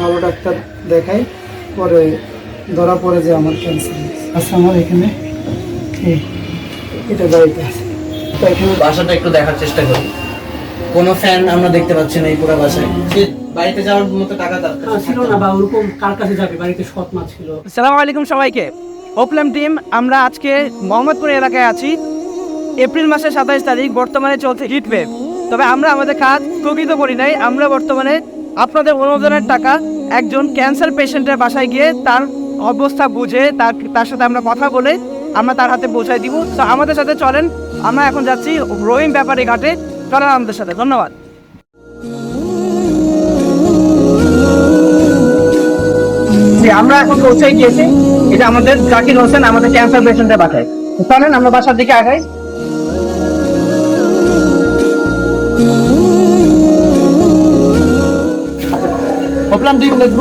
ভালো ডাক্তার দেখাই পরে ধরা পড়ে যে আমার ক্যান্সার আচ্ছা আমার এখানে এটা বাড়িতে আছে। তো এখানে বাসাটা একটু দেখার চেষ্টা করি। কোনো ফ্যান আমরা দেখতে পাচ্ছি না এই পুরো বাসায়। বাড়িতে যাওয়ার মতো টাকা তার ছিল না বা ওরকম কার কাছে যাবে? বাড়িতে সৎ মা ছিল। সালাম আলাইকুম সবাইকে। ওপলাম টিম আমরা আজকে মোহাম্মদপুর এলাকায় আছি। এপ্রিল মাসের সাতাইশ তারিখ বর্তমানে চলছে হিট ওয়েভ তবে আমরা আমাদের কাজ স্থগিত করি নাই আমরা বর্তমানে আপনাদের অনুদানের টাকা একজন ক্যান্সার পেশেন্টের বাসায় গিয়ে তার অবস্থা বুঝে, তার তার সাথে আমরা কথা বলে আমরা তার হাতে পৌঁছায় দিব। তো আমাদের সাথে চলেন, আমরা এখন যাচ্ছি রহিম ব্যাপারে ঘাটে। চলেন আমাদের সাথে, ধন্যবাদ। আমরা এখন পৌঁছে গিয়েছি। এটা আমাদের জাকির হোসেন আমাদের ক্যান্সার পেশেন্টের বাসায়। চলেন, আমরা বাসার দিকে আগাই। ওপলাম টিম দেখব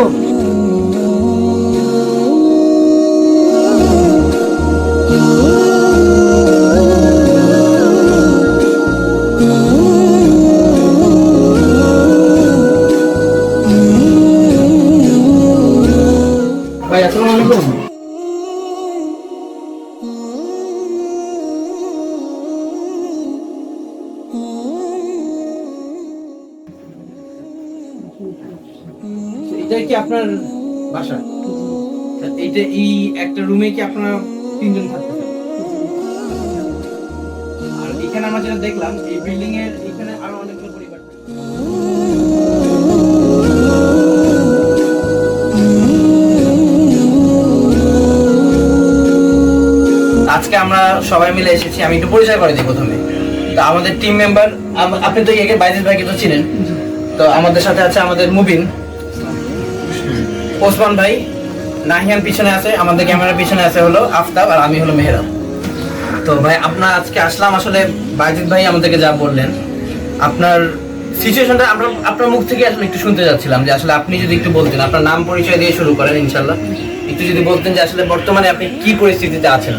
তিনজন আর এখানে আমরা যেটা দেখলাম, এই বিল্ডিং এর এখানে আরও অনেকগুলো পরিবার আজকে আমরা সবাই মিলে এসেছি, আমি একটু পরিচয় করে দিই প্রথমে। তো আমাদের টিম মেম্বার আপনি তো একে বাইজিৎ ভাইকে তো চিনেন। তো আমাদের সাথে আছে আমাদের মুবিন, ওসমান ভাই নাহিয়ান পিছনে আছে, আমাদের ক্যামেরার পিছনে আছে হলো আফতাব আর আমি হলো মেহরাব। তো ভাই, আপনার আজকে আসলাম আসলে বাইজিৎ ভাই আমাদেরকে যা বললেন, আপনার সিচুয়েশনটা আমরা আপনার মুখ থেকে আসলে একটু শুনতে যাচ্ছিলাম যে আসলে আপনি যদি একটু বলতেন, আপনার নাম পরিচয় দিয়ে শুরু করেন ইনশাল্লাহ একটু যদি বলতেন যে আসলে বর্তমানে আপনি কি পরিস্থিতিতে আছেন?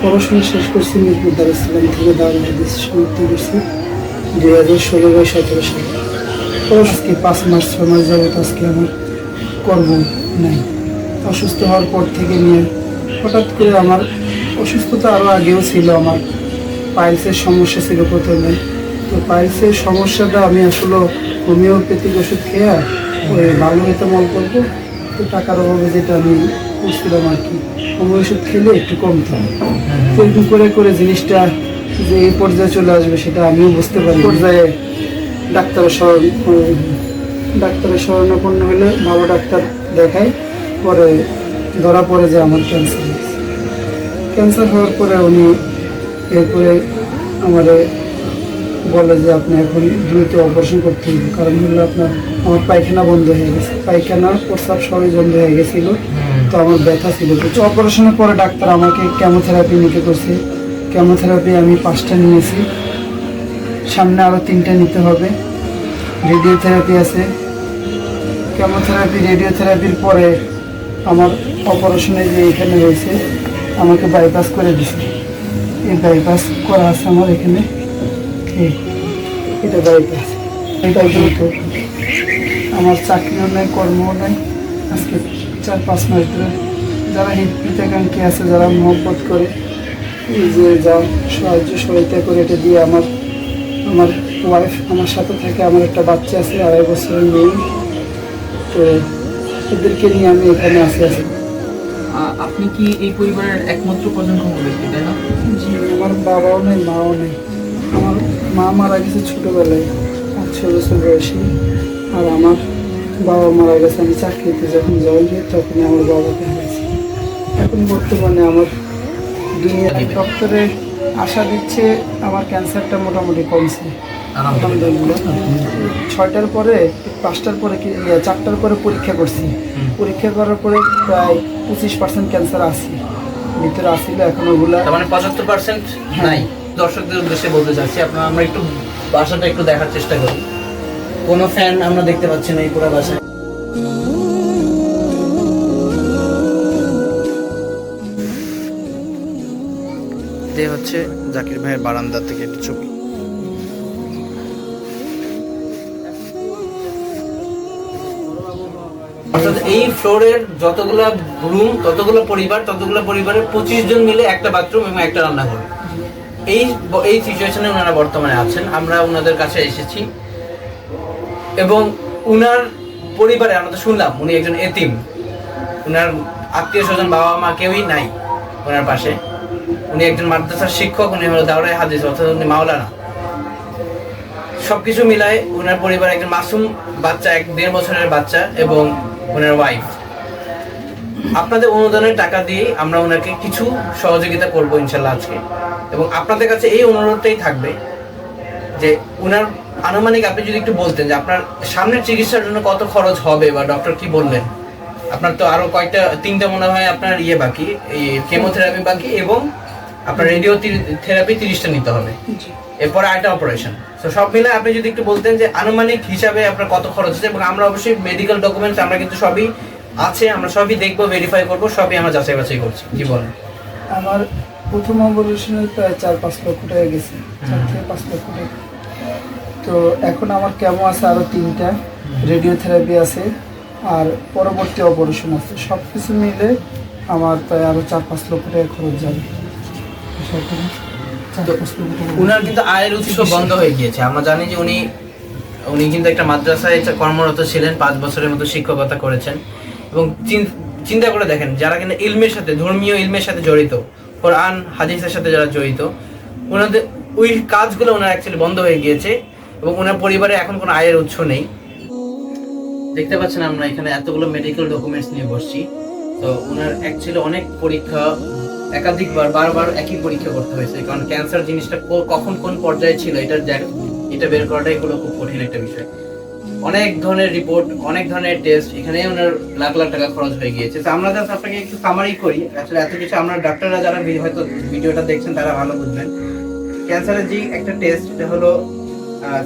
পড়াশোনা শেষ করছি মিরপুর দারুসালাম থেকে দারুল হাদিস সমাপ্ত করছি। দুই হাজার ষোলো বা সতেরো সালে। আজকে পাঁচ মাস ছ মাস যাবত আজকে আমার কর্ম নাই। অসুস্থ হওয়ার পর থেকে নিয়ে হঠাৎ করে আমার অসুস্থতা আরও আগেও ছিল, আমার পাইলসের সমস্যা ছিল প্রথমে। তো পাইলসের সমস্যাটা আমি আসলে হোমিওপ্যাথিক ওষুধ খেয়ে ওই ভালো মল করব। তো টাকার অভাবে যেটা আমি করছিলাম আর কি, হোমিও ওষুধ খেলে একটু কমতো। তো এরকম করে করে জিনিসটা যে এই পর্যায়ে চলে আসবে সেটা আমিও বুঝতে পারি। পর্যায়ে ডাক্তারের শরণ ডাক্তারের শরণাপন্ন হলে ভালো ডাক্তার দেখাই পরে ধরা পড়ে যে আমার ক্যান্সার ক্যান্সার হওয়ার পরে উনি এরপরে আমার বলে যে আপনি এখন দ্রুত অপারেশন করতে হবে। কারণ হলো আপনার, আমার পায়খানা বন্ধ হয়ে গেছে। পায়খানা প্রস্রাব সবই বন্ধ হয়ে গেছিল। তো আমার ব্যথা ছিল। তো অপারেশনের পরে ডাক্তার আমাকে কেমোথেরাপি নিতে করছে কেমোথেরাপি আমি পাঁচটা নিয়েছি। সামনে আরও তিনটা নিতে হবে। রেডিওথেরাপি আছে। কেমোথেরাপি, রেডিওথেরাপির পরে আমার অপারেশনে যে এখানে হয়েছে আমাকে বাইপাস করে দিছে। এই বাইপাস করা আছে আমার এখানে। এটা বাইপাস এটাই কিন্তু আমার চাকরিও নেই, কর্মও নেই। আজকে চার পাঁচ মাস ধরে যারা হিতাকাঙ্ক্ষী আছে, যারা মহব্বত করে যে যা সাহায্য সহায়তা করে এটা দিয়ে আমার আমার ওয়াইফ আমার সাথে থাকে আমার একটা বাচ্চা আছে আড়াই বছরের মেয়ে। তো এদেরকে নিয়ে আমি এখানে আসি আছি। আপনি কি এই পরিবারের একমাত্র প্রজন্ম ব্যক্তি তাই না? জি আমার বাবাও নেই মাও নেই। আমার মা মারা গেছে ছোটোবেলায় পাঁচ ছ বছর বয়সী। আর আমার বাবা মারা গেছে আমি চাকরিতে যখন যাই করি তখনই আমার বাবাকে হারিয়েছি এখন বর্তমানে আমার দুনিয়া ডক্টরে আশা দিচ্ছে আমার ক্যান্সারটা মোটামুটি কমছে। আলহামদুলিল্লাহ ছয়টার পরে পাঁচটার পরে কি ইয়ে, চারটার পরে পরীক্ষা করছি। পরীক্ষা করার পরে প্রায় পঁচিশ পার্সেন্ট ক্যান্সার আছে। ভিতরে আসছিল এখন ওগুলা। মানে পঁচাত্তর পার্সেন্ট নাই। দর্শকদের উদ্দেশ্যে বলতে চাচ্ছি আপনার আমরা একটু বাসাটা একটু দেখার চেষ্টা করি। কোনো ফ্যান আমরা দেখতে পাচ্ছি না এই পুরো বাসায়। এটাই হচ্ছে জাকির ভাইয়ের বারান্দা থেকে একটি ছবি। এই ফ্লোরের যতগুলো রুম, ততগুলো পরিবার, ততগুলো পরিবারের পঁচিশ জন মিলে একটা বাথরুম এবং একটা রান্নাঘর। এই এই সিচুয়েশনে ওনারা বর্তমানে আছেন। আমরা ওনাদের কাছে এসেছি। এবং উনার পরিবারে, আমরা তো শুনলাম, উনি একজন এতিম। ওনার আত্মীয় স্বজন বাবা মা কেউই নাই ওনার পাশে। উনি একজন মাদ্রাসার শিক্ষক, উনি হলো দাওরাই হাদিস, অর্থাৎ উনি মাওলানা। সবকিছু মিলায় ওনার পরিবার একজন মাসুম বাচ্চা, এক দেড় বছরের বাচ্চা এবং ওনার ওয়াইফ আপনাদের অনুদানের টাকা দিয়ে আমরা ওনাকে কিছু সহযোগিতা করব ইনশাল্লাহ আজকে। এবং আপনাদের কাছে এই অনুরোধটাই থাকবে যে ওনার আনুমানিক আপনি যদি একটু বলতেন যে আপনার সামনের চিকিৎসার জন্য কত খরচ হবে বা ডক্টর কি বললেন? আপনার তো আরও কয়েকটা তিনটা মনে হয় আপনার ইয়ে বাকি এই কেমোথেরাপি বাকি এবং আপনার রেডিও থেরাপি তিরিশটা নিতে হবে। এরপরে আরেকটা অপারেশন তো সব মিলে আপনি যদি একটু বলতেন যে আনুমানিক হিসাবে আপনার কত খরচ হচ্ছে এবং আমরা অবশ্যই মেডিকেল ডকুমেন্টস আমরা কিন্তু সবই আছে আমরা সবই দেখব ভেরিফাই করব সবই আমরা যাচাই বাছাই করছি। জি বলেন। আমার প্রথম অপারেশনে প্রায় চার পাঁচ লক্ষ টাকা গেছে। চার থেকে পাঁচ লক্ষ টাকা। তো এখন আমার কেমন আছে আরও তিনটা রেডিওথেরাপি আছে। আর পরবর্তী অপারেশন আছে। সব কিছু মিলে আমার প্রায় আরও চার পাঁচ লক্ষ টাকা খরচ যাবে। উনার কিন্তু আয়ের উৎস বন্ধ হয়ে গিয়েছে। আমরা জানি যে উনি উনি কিন্তু একটা মাদ্রাসায় কর্মরত ছিলেন পাঁচ বছরের মতো শিক্ষকতা করেছেন। এবং চিন্তা করে দেখেন যারা কিন্তু ইলমের সাথে ধর্মীয় ইলমের সাথে জড়িত কোরআন হাদিসের সাথে যারা জড়িত ওনাদের ওই কাজগুলো ওনার অ্যাকচুয়ালি বন্ধ হয়ে গিয়েছে এবং ওনার পরিবারে এখন কোনো আয়ের উৎস নেই। দেখতে পাচ্ছেন আমরা এখানে এতগুলো মেডিকেল ডকুমেন্টস নিয়ে বসছি। তো ওনার অ্যাকচুয়ালি অনেক পরীক্ষা, একাধিকবার, বারবার একই পরীক্ষা করতে হয়েছে। কারণ ক্যান্সার জিনিসটা কখন কোন পর্যায়ে ছিল, এটা এটা বের করাটাই হলো খুব কঠিন একটা বিষয়। অনেক ধরনের রিপোর্ট অনেক ধরনের টেস্ট এখানে ওনার লাখ লাখ টাকা খরচ হয়ে গিয়েছে। তো আমরা জাস্ট আপনাকে একটু সামারি করি। আসলে এত কিছু আমরা ডাক্তাররা যারা হয়তো ভিডিওটা দেখছেন, তারা ভালো বুঝবেন। ক্যান্সারের যে একটা টেস্ট এটা হলো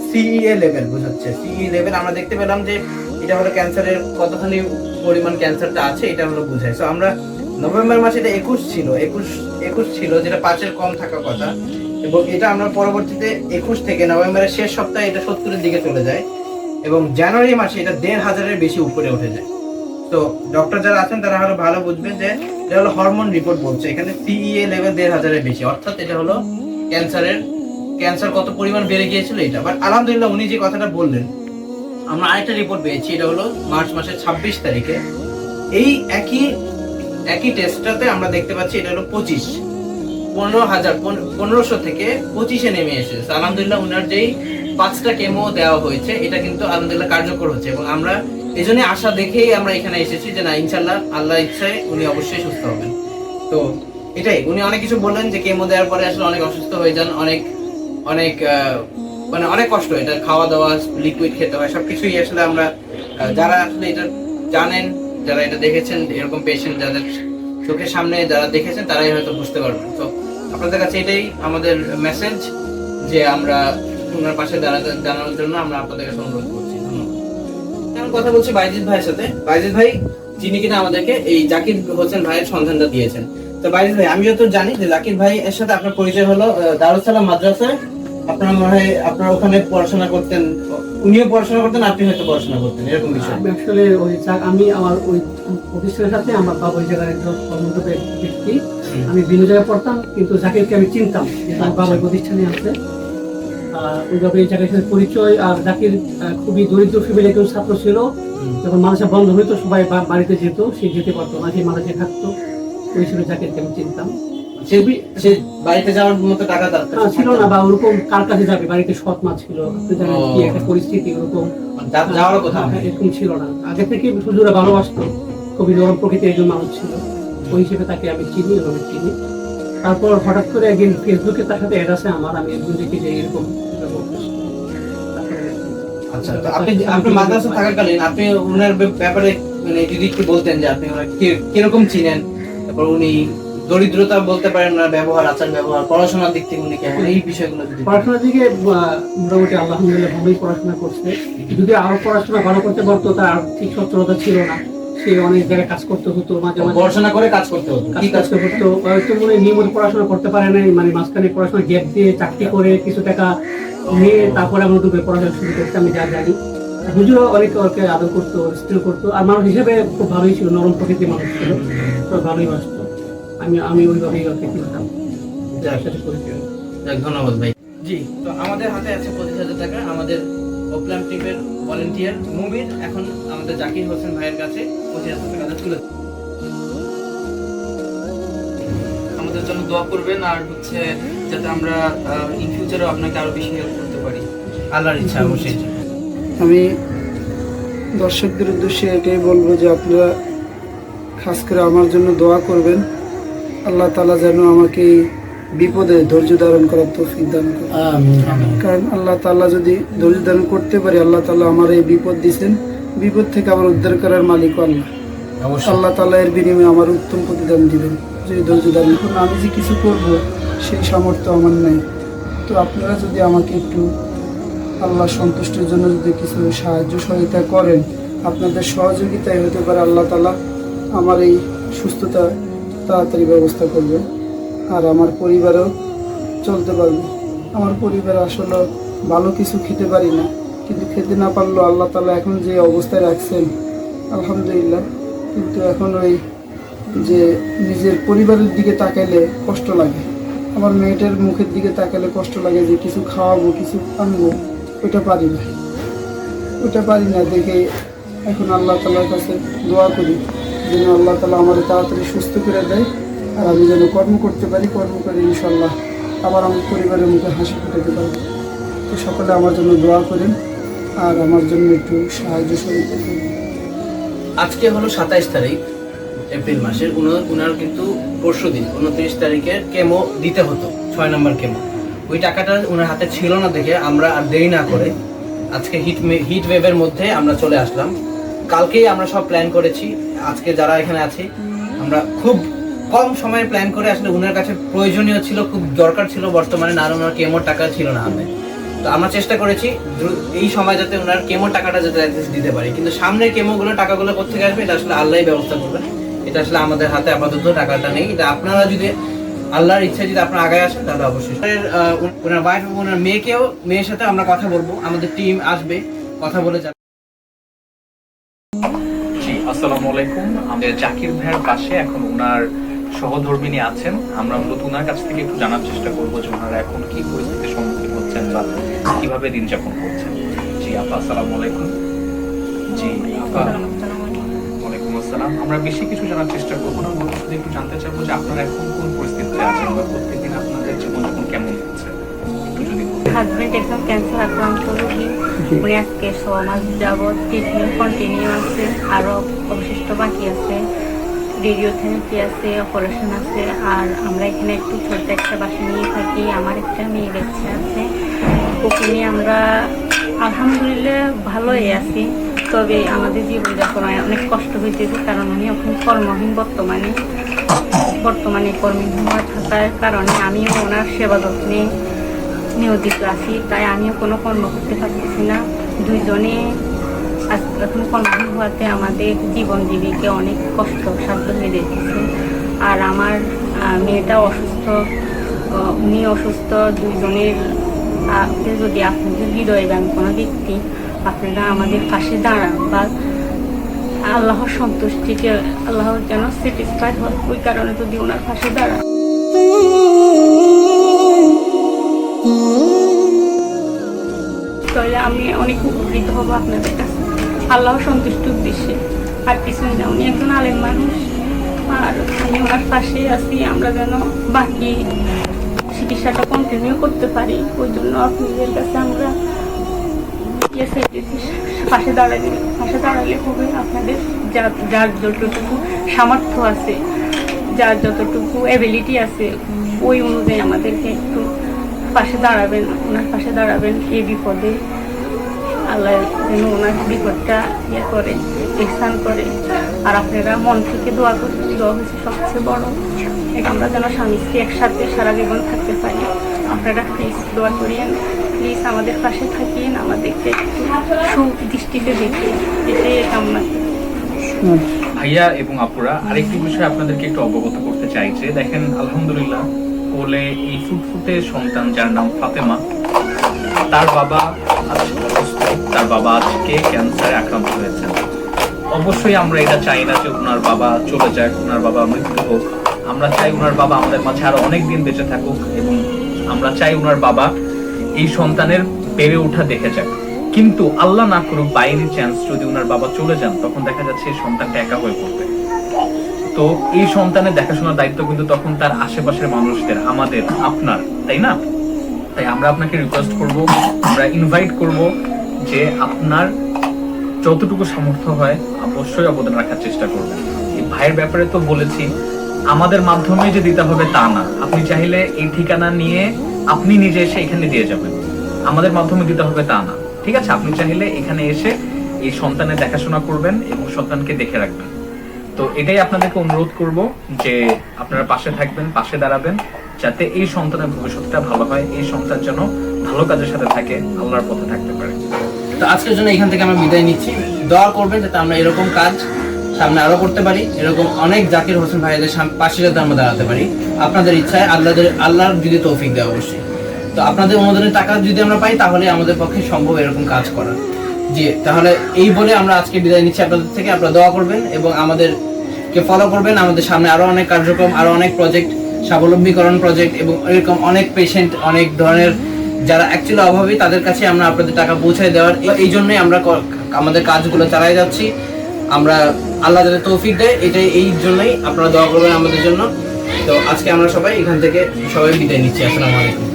সিইএ লেভেল বোঝাচ্ছে। সিই লেভেল আমরা দেখতে পেলাম যে এটা হলো ক্যান্সারের কতখানি পরিমাণ ক্যান্সারটা আছে, এটা হলো বুঝায় তো আমরা নভেম্বর মাসে এটা একুশ ছিল, একুশ একুশ ছিল, যেটা পাঁচের কম থাকার কথা। এবং এটা আমরা পরবর্তীতে একুশ থেকে নভেম্বরের শেষ সপ্তাহে এটা সত্তরের দিকে চলে যায়। এবং জানুয়ারি মাসে এটা দেড় হাজারের বেশি উপরে উঠে যায়। তো ডক্টর যারা আছেন, তারা হলো ভালো বুঝবেন যে, এটা হলো হরমোন রিপোর্ট বলছে। এখানে সিইএ লেভেল দেড় হাজারের বেশি। অর্থাৎ এটা হলো ক্যান্সারের, ক্যান্সার কত পরিমাণ বেড়ে গিয়েছিল এটা। বাট আলহামদুলিল্লাহ উনি যে কথাটা বললেন আমরা আরেকটা রিপোর্ট পেয়েছি, এটা হলো মার্চ মাসের ছাব্বিশ তারিখে। এই একই একই টেস্টটাতে আমরা দেখতে পাচ্ছি এটা হলো পঁচিশ। পনেরো হাজার, পন- পনেরোশো থেকে পঁচিশে নেমে এসেছে। আলহামদুলিল্লাহ উনার যেই পাঁচটা কেমো দেওয়া হয়েছে, এটা কিন্তু আলহামদুলিল্লাহ কার্যকর হচ্ছে এবং আমরা এই জন্য আশা দেখেই আমরা এখানে এসেছি যে না ইনশাল্লাহ আল্লাহ ইচ্ছায় উনি অবশ্যই সুস্থ হবেন। তো এটাই, উনি অনেক কিছু বললেন যে কেমো দেওয়ার পরে আসলে অনেক অসুস্থ হয়ে যান, অনেক অনেক মানে অনেক কষ্ট এটা খাওয়া দাওয়া লিকুইড খেতে হয় সবকিছুই আসলে আমরা যারা আসলে এটা জানেন যারা এটা দেখেছেন এরকম পেশেন্ট যাদের চোখের সামনে যারা দেখেছেন তারাই হয়তো বুঝতে পারবেন। তো আপনাদের কাছে এটাই আমাদের মেসেজ যে আমরা ওনার পাশে দাঁড়াতে জানানোর জন্য আমরা আপনাদের কাছে অনুরোধ করছি। ধন্যবাদ। কথা বলছি বাইজিৎ ভাইয়ের সাথে। বাইজিৎ ভাই যিনি কিনা আমাদেরকে এই জাকির হোসেন ভাইয়ের সন্ধানটা দিয়েছেন। তো বাইজিৎ ভাই আমি যত জানি যে জাকির ভাই এর সাথে আপনার পরিচয় হলো আহ, দারুস সালাম মাদ্রাসায় আপনার মনে হয় আপনার ওখানে পড়াশোনা করতেন উনিও পড়াশোনা করতেন আপনি হয়তো পড়াশোনা করতেন এরকম বিষয়। আমি আসলে ওই আমি আমার ওই প্রতিষ্ঠানের সাথে আমার বাবা ওই জায়গার একজন কর্মরত ব্যক্তি। আমি বিভিন্ন জায়গায় পড়তাম কিন্তু জাকিরকে আমি চিনতাম যে আমার বাবা আচ্ছা। প্রতিষ্ঠানে আছে। আর ওইভাবে এই জায়গায় সাথে পরিচয় আর জাকির খুবই দরিদ্র ফ্যামিলি একজন ছাত্র ছিল। যখন মাদ্রাসা বন্ধ হইতো সবাই বাড়িতে যেত সে যেতে পারতো না সে মাদ্রাসায় থাকতো। ওই ছিল জাকিরকে আমি চিনতাম। সে সে বাড়িতে যাওয়ার মতো টাকা তার ছিল না বা ওরকম কার কাছে যাবে? বাড়িতে সৎ মা ছিল। আপনি জানেন কি একটা পরিস্থিতি ওরকম। যা- কথা হ্যাঁ, এরকম ছিল না। আগে থেকে সুজুরা ভালোবাসতো। খুবই নরম প্রকৃতির একজন মানুষ ছিল। ওই হিসেবে তাকে আমি চিনি এবং চিনি। তারপর হঠাৎ করে একদিন ফেসবুকে তার সাথে অ্যাড আছে আমার আমি একদিন দেখি যে এরকম আচ্ছা তো আপনি আপনি মাদ্রাসা থাকাকালীন আপনি ওনার ব্যাপারে মানে যদি একটু বলতেন যে আপনি কীরকম চিনেন? তারপর উনি দরিদ্রতা বলতে পারেন ওনার ব্যবহার আচার ব্যবহার পড়াশোনার দিক থেকে উনি কেমন? এই বিষয়গুলো যদি পড়াশোনার দিকে মোটামুটি আলহামদুলিল্লাহ ভালোই পড়াশোনা করছে। যদি আরও পড়াশোনা ভালো করতে পারতো তার আর্থিক সচ্ছলতা ছিল না। সে অনেক জায়গায় কাজ করতে হতো মাঝে মাঝে পড়াশোনা করে কাজ করতে হতো। কি কাজ করতে হয়তো মনে নিয়মিত পড়াশোনা করতে পারে নাই মানে মাঝখানে পড়াশোনা গ্যাপ দিয়ে চাকরি করে কিছু টাকা নিয়ে তারপরে আমরা দুপুরে পড়াশোনা শুরু করতে আমি যা জানি। হুজুরও অনেক ওকে আদর করতো স্টিল করতো আর মানুষ হিসেবে খুব ভালোই ছিল নরম প্রকৃতির মানুষ ছিল। ভালোই বাসতো আমি আমি ওইভাবেই চিনতাম যার সাথে পরিচয় যাক, ধন্যবাদ ভাই। জি তো আমাদের হাতে আছে পঁচিশ হাজার টাকা। আমাদের ওপলাম টিমের ভলেন্টিয়ার মুভির এখন আমাদের জাকির হোসেন ভাইয়ের কাছে পঁচিশ হাজার টাকা তুলে আমাদের জন্য দোয়া করবেন আর হচ্ছে যাতে আমরা ইন ফিউচারে আপনাকে আরও বেশি হেল্প করতে পারি। আল্লাহর ইচ্ছা অবশ্যই। আমি দর্শকদের উদ্দেশ্যে এটাই বলব যে আপনারা খাস করে আমার জন্য দোয়া করবেন। আল্লাহ তালা যেন আমাকে বিপদে ধৈর্য ধারণ করার তৌফিক দান করে কারণ আল্লাহ তাল্লাহ যদি ধৈর্য ধারণ করতে পারি আল্লাহ তালা আমার এই বিপদ দিয়েছেন। বিপদ থেকে আমার উদ্ধার করার মালিক আল্লাহ। আল্লাহ তালা এর বিনিময়ে আমার উত্তম প্রতিদান দিবেন। যদি ধৈর্য ধারণ করুন আমি যে কিছু করব সেই সামর্থ্য আমার নাই। তো আপনারা যদি আমাকে একটু আল্লাহ সন্তুষ্টির জন্য যদি কিছু সাহায্য সহায়তা করেন আপনাদের সহযোগিতায় হতে পারে আল্লাহ তালা আমার এই সুস্থতা তাড়াতাড়ি ব্যবস্থা করবে। আর আমার পরিবারও চলতে পারবে। আমার পরিবার আসলে ভালো কিছু খেতে পারি না। কিন্তু খেতে না পারলেও আল্লাহ তালা এখন যে অবস্থায় রাখছেন, আলহামদুলিল্লাহ। কিন্তু এখন ওই যে নিজের পরিবারের দিকে তাকাইলে কষ্ট লাগে। আমার মেয়েটার মুখের দিকে তাকালে কষ্ট লাগে যে কিছু খাওয়াবো, কিছু আনব। ওইটা পারি না। ওইটা পারি না দেখে এখন আল্লাহ তালার কাছে দোয়া করি। যেন আল্লাহ তালা আমার তাড়াতাড়ি সুস্থ করে দেয়। আর আমি যেন কর্ম করতে পারি, কর্ম করে ইনশাল্লাহ আবার আমার পরিবারের মুখে হাসি ফুটাতে পারি তো সকলে আমার জন্য দোয়া করেন আর আমার জন্য একটু সাহায্য সহযোগিতা আজকে হলো সাতাইশ তারিখ, এপ্রিল মাসের। উনার কিন্তু পরশু দিন, উনত্রিশ তারিখের কেমো দিতে হতো, ছয় নম্বর কেমো। ওই টাকাটা ওনার হাতে ছিল না দেখে আমরা আর দেরি না করে আজকে হিট হিট ওয়েভের মধ্যে আমরা চলে আসলাম। কালকেই আমরা সব প্ল্যান করেছি। আজকে যারা এখানে আছি, আমরা খুব কম সময়ে প্ল্যান করে আসলে উনার কাছে প্রয়োজনীয় ছিল, খুব দরকার ছিল বর্তমানে, না ওনার কেমোর টাকা ছিল না হাতে তো আমরা চেষ্টা করেছি এই সময় যাতে ওনার কেমো টাকাটা যাতে দিতে পারি। কিন্তু সামনের কেমোগুলো টাকাগুলো কোথেকে আসবে, এটা আসলে আল্লাহই ব্যবস্থা করবেন এটা আসলে আমাদের হাতে আপাতত টাকাটা নেই। এটা আপনারা যদি আল্লাহর ইচ্ছা যদি আপনারা আগে আসেন, তাহলে অবশ্যই। ওনার ওয়াইফ এবং ওনার মেয়েকেও, মেয়ের সাথে আমরা কথা বলব। আমাদের টিম আসবে, কথা বলে যাবে আসসালামু আলাইকুম। আমাদের জাকির ভাইয়ের পাশে এখন ওনার সহধর্মিনী আছেন। আমরা মূলত ওনার কাছ থেকে একটু জানার চেষ্টা করব যে ওনারা এখন কি পরিস্থিতির সম্মুখীন হচ্ছেন বা কীভাবে দিন যাপন করছেন। জি, আপা, আসসালামু আলাইকুম। জি, আপা, ওয়ালাইকুম আসসালাম। আমরা বেশি কিছু জানার চেষ্টা করব না আমরা শুধু একটু জানতে চাইব যে আপনারা এখন কোন পরিস্থিতিতে আছেন বা প্রত্যেকদিন আপনাদের জীবনযাপন কেমন হচ্ছে? একটু হাজবেন্ড একদম ক্যান্সার আক্রান্ত রোগী উনি আজকে ছ মাস যাবৎ ট্রিটমেন্ট কন্টিনিউ আছে আরও অবশিষ্ট বাকি আছে। রেডিওথেরাপি আছে অপারেশন আছে আর আমরা এখানে একটু ছোট্ট একটা বাসা নিয়ে থাকি আমার একটা মেয়ে বাচ্চা আছে। ওকে নিয়ে আমরা আলহামদুলিল্লাহ ভালোই আছি তবে আমাদের জীবনযাপন অনেক কষ্ট হইতেছে কারণ উনি এখন কর্মহীন বর্তমানে। বর্তমানে কর্মহীন হওয়া থাকার কারণে আমিও ওনার সেবা যত্নে নিয়োজিত আছি তাই আমিও কোনো কর্ম করতে পারতেছি না। দুইজনে এখন কর্মহীন হওয়াতে আমাদের জীবন জীবিকা অনেক কষ্ট সাধ্য হয়ে যেতেছে আর আমার মেয়েটা অসুস্থ উনি অসুস্থ, দুইজনের যদি আপনাদের হৃদয়বান কোনো ব্যক্তি, আপনারা আমাদের পাশে দাঁড়ান বা আল্লাহর সন্তুষ্টিকে, আল্লাহ যেন স্যাটিসফাইড হয়, ওই কারণে যদি ওনার পাশে দাঁড়ান। তাহলে আমি অনেক উপকৃত হব আপনাদের কাছে। আল্লাহ সন্তুষ্ট উদ্দেশ্যে। আর কিছুই না, উনি একজন আলেম মানুষ। আর আমি ওনার পাশে আছি, আমরা যেন বাকি চিকিৎসাটা কন্টিনিউ করতে পারি। ওই জন্য আপনাদের কাছে আমরা পাশে দাঁড়ালে পাশে দাঁড়ালে হবে আপনাদের যার যার যতটুকু সামর্থ্য আছে, যার যতটুকু অ্যাবিলিটি আছে, ওই অনুযায়ী আমাদেরকে একটু পাশে দাঁড়াবেন, ওনার পাশে দাঁড়াবেন এই বিপদে। আল্লাহ যেন ওনার বিপদটা ইয়ে করে স্থান করে। আর আপনারা মন থেকে দোয়া করতে দোয়া হচ্ছে সবচেয়ে বড়। আমরা যেন স্বামী স্ত্রী একসাথে সারা জীবন থাকতে পারি। আপনারা প্লিজ দোয়া করিয়েন প্লিজ আমাদের পাশে থাকিয়েন, আমাদেরকে সুদৃষ্টিতে দেখে এটাই কামনা। ভাইয়া এবং আপুরা, আরেকটি বিষয়ে আপনাদেরকে একটু অবগত করতে চাই যে দেখেন, আলহামদুলিল্লাহ কোলে এই ফুটফুটে সন্তান যার নাম ফাতেমা, তার বাবা তার বাবা আজকে ক্যান্সারে আক্রান্ত হয়েছেন অবশ্যই আমরা এটা চাই না যে ওনার বাবা চলে যাক, ওনার বাবা মৃত্যু হোক। আমরা চাই ওনার বাবা আমাদের মাঝে আরও অনেক দিন বেঁচে থাকুক এবং আমরা চাই ওনার বাবা এই সন্তানের বেড়ে ওঠা দেখে যাক। কিন্তু আল্লাহ না করুক বাইরে চান্স যদি ওনার বাবা চলে যান, তখন দেখা যাচ্ছে সন্তানটা একা হয়ে পড়বে। তো এই সন্তানের দেখাশোনার দায়িত্ব কিন্তু তখন তার আশেপাশের মানুষদের, আমাদের, আপনার, তাই না? তাই আমরা আপনাকে রিকোয়েস্ট করব, আমরা ইনভাইট করব যে আপনার যতটুকু সামর্থ্য হয় অবশ্যই অবদান রাখার চেষ্টা করবেন। এই ভাইয়ের ব্যাপারে তো বলেছি, আমাদের মাধ্যমে যে দিতে হবে তা না। আপনি চাইলে এই ঠিকানা নিয়ে আপনি নিজে এসে এখানে দিয়ে যাবেন। আমাদের মাধ্যমে দিতে হবে তা না। ঠিক আছে? আপনি চাইলে এখানে এসে এই সন্তানের দেখাশোনা করবেন এবং সন্তানকে দেখে রাখবেন। তো এটাই আপনাদেরকে অনুরোধ করব যে আপনারা পাশে থাকবেন, পাশে দাঁড়াবেন, যাতে এই সন্তানের ভবিষ্যৎটা ভালো হয়, এই সন্তান যেন ভালো কাজের সাথে থাকে, আল্লাহর পথে থাকতে পারে। তো আজকের জন্য এখান থেকে আমরা বিদায় নিচ্ছি। দোয়া করবেন যাতে আমরা এরকম কাজ সামনে আরও করতে পারি, এরকম অনেক জাকির হোসেন ভাইদের পাশে যাতে আমরা দাঁড়াতে পারি। আপনাদের ইচ্ছায় আল্লাহদের, আল্লাহর যদি তৌফিক দেওয়া অবশ্যই। তো আপনাদের অনুদানের টাকা যদি আমরা পাই, তাহলে আমাদের পক্ষে সম্ভব এরকম কাজ করা। জি, তাহলে এই বলে আমরা আজকে বিদায় নিচ্ছি। আপনাদের থেকে আপনারা দোয়া করবেন এবং আমাদেরকে ফলো করবেন। আমাদের সামনে আরও অনেক কার্যক্রম, আরও অনেক প্রজেক্ট স্বাবলম্বীকরণ প্রজেক্ট এবং এরকম অনেক পেশেন্ট অনেক ধরনের যারা অ্যাকচুয়ালি অভাবী, তাদের কাছে আমরা আপনাদের টাকা পৌঁছায় দেওয়ার এই জন্যই আমরা আমাদের কাজগুলো চালাই যাচ্ছি। আমরা আল্লাহ যাদের তৌফিক দেয়, এটাই এই জন্যই আপনারা দোয়া করবেন আমাদের জন্য। তো আজকে আমরা সবাই এখান থেকে সবাই বিদায় নিচ্ছি। আসসালামু আলাইকুম।